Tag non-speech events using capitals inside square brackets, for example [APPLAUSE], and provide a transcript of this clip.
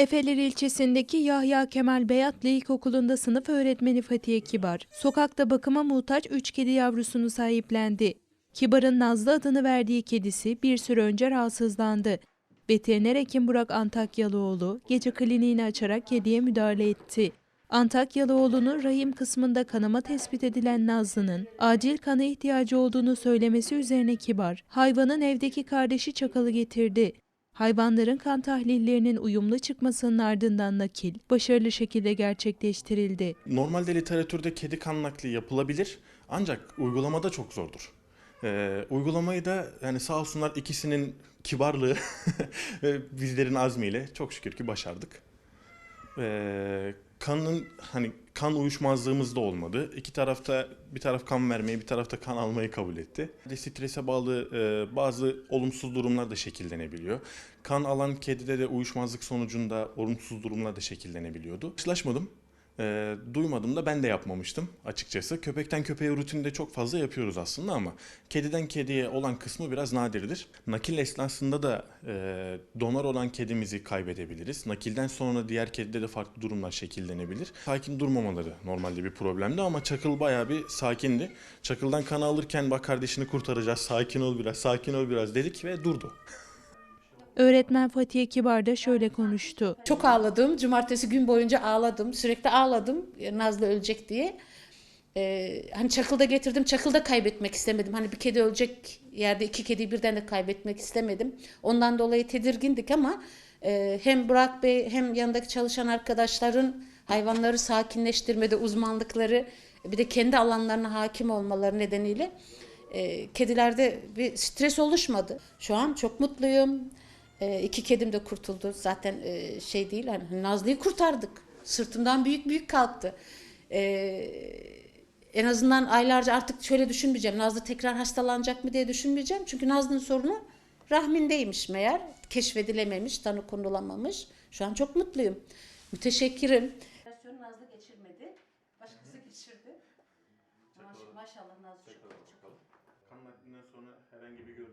Efeler ilçesindeki Yahya Kemal Beyatlı İlkokulu'nda sınıf öğretmeni Fatiye Kibar, sokakta bakıma muhtaç 3 kedi yavrusunu sahiplendi. Kibar'ın Nazlı adını verdiği kedisi bir süre önce rahatsızlandı. Veteriner hekim Burak Antakyalıoğlu gece kliniğini açarak kediye müdahale etti. Antakyalıoğlu'nun rahim kısmında kanama tespit edilen Nazlı'nın acil kana ihtiyacı olduğunu söylemesi üzerine Kibar, hayvanın evdeki kardeşi Çakal'ı getirdi. Hayvanların kan tahlillerinin uyumlu çıkmasının ardından nakil başarılı şekilde gerçekleştirildi. Normalde literatürde kedi kan nakli yapılabilir ancak uygulamada çok zordur. Ee, uygulamayı da yani sağ olsunlar ikisinin kibarlığı [LAUGHS] ve bizlerin azmiyle çok şükür ki başardık. Ee, kanın hani kan uyuşmazlığımız da olmadı. İki tarafta bir taraf kan vermeyi bir tarafta kan almayı kabul etti. De Strese bağlı e, bazı olumsuz durumlar da şekillenebiliyor. Kan alan kedide de uyuşmazlık sonucunda olumsuz durumlar da şekillenebiliyordu. Karşılaşmadım. E, duymadım da ben de yapmamıştım açıkçası. Köpekten köpeğe rutinde çok fazla yapıyoruz aslında ama kediden kediye olan kısmı biraz nadirdir. Nakil esnasında da e, donar olan kedimizi kaybedebiliriz. Nakilden sonra diğer kedide de farklı durumlar şekillenebilir. Sakin durmamaları normalde bir problemdi ama Çakıl bayağı bir sakindi. Çakıl'dan kan alırken bak kardeşini kurtaracağız, sakin ol biraz, sakin ol biraz dedik ve durdu. Öğretmen Fatiye Kibar da şöyle konuştu. Çok ağladım. Cumartesi gün boyunca ağladım. Sürekli ağladım Nazlı ölecek diye. Ee, hani çakılda getirdim. Çakılda kaybetmek istemedim. Hani bir kedi ölecek yerde iki kediyi birden de kaybetmek istemedim. Ondan dolayı tedirgindik ama e, hem Burak Bey hem yanındaki çalışan arkadaşların hayvanları sakinleştirmede uzmanlıkları bir de kendi alanlarına hakim olmaları nedeniyle e, kedilerde bir stres oluşmadı. Şu an çok mutluyum. E, iki kedim de kurtuldu. Zaten e, şey değil hani Nazlı'yı kurtardık. Sırtımdan büyük büyük kalktı. E, en azından aylarca artık şöyle düşünmeyeceğim. Nazlı tekrar hastalanacak mı diye düşünmeyeceğim. Çünkü Nazlı'nın sorunu rahmindeymiş meğer. Keşfedilememiş, tanı konulamamış. Şu an çok mutluyum. Müteşekkirim. Nazlı geçirmedi. Başkası geçirdi. Maşallah Nazlı çok Kan naklinden sonra herhangi bir